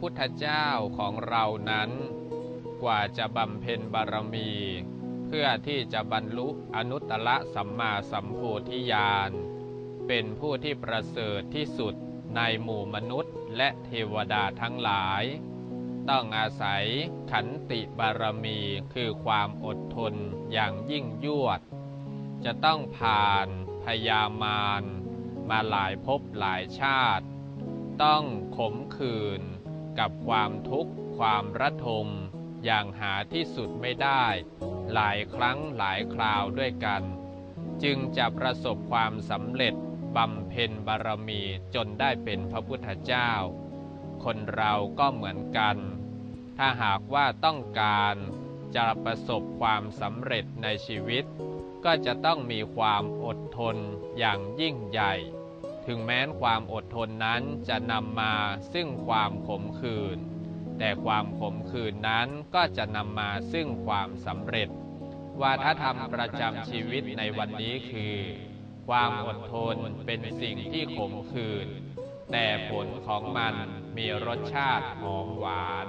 พุทธเจ้าของเรานั้น กว่าจะบำเพ็ญบารมี เพื่อที่จะบรรลุอนุตตรสัมมาสัมโพธิญาณ เป็นผู้ที่ประเสริฐที่สุดในหมู่มนุษย์และเทวดาทั้งหลาย ต้องอาศัยขันติบารมีคือความอดทนอย่างยิ่งยวด จะต้องผ่านพยามารมาหลายภพหลายชาติ ต้องขมขื่น กับความทุกข์ความระทม อย่างหาที่สุดไม่ได้ หลายครั้งหลายคราวด้วยกัน จึงจะประสบความสำเร็จบำเพ็ญบารมีจนได้เป็นพระพุทธเจ้า คนเราก็เหมือนกัน ถ้าหากว่าต้องการจะประสบความสำเร็จในชีวิต ก็จะต้องมีความอดทนอย่างยิ่งใหญ่ ถึงแม้นความอดทนนั้นจะนำมาซึ่งความขมขื่นแต่ความขมขื่นนั้นก็จะนำมาซึ่งความสำเร็จ วาทธรรมประจำชีวิตในวันนี้คือ ความอดทนเป็นสิ่งที่ขมขื่นแต่ผลของมันมีรสชาติหอมหวาน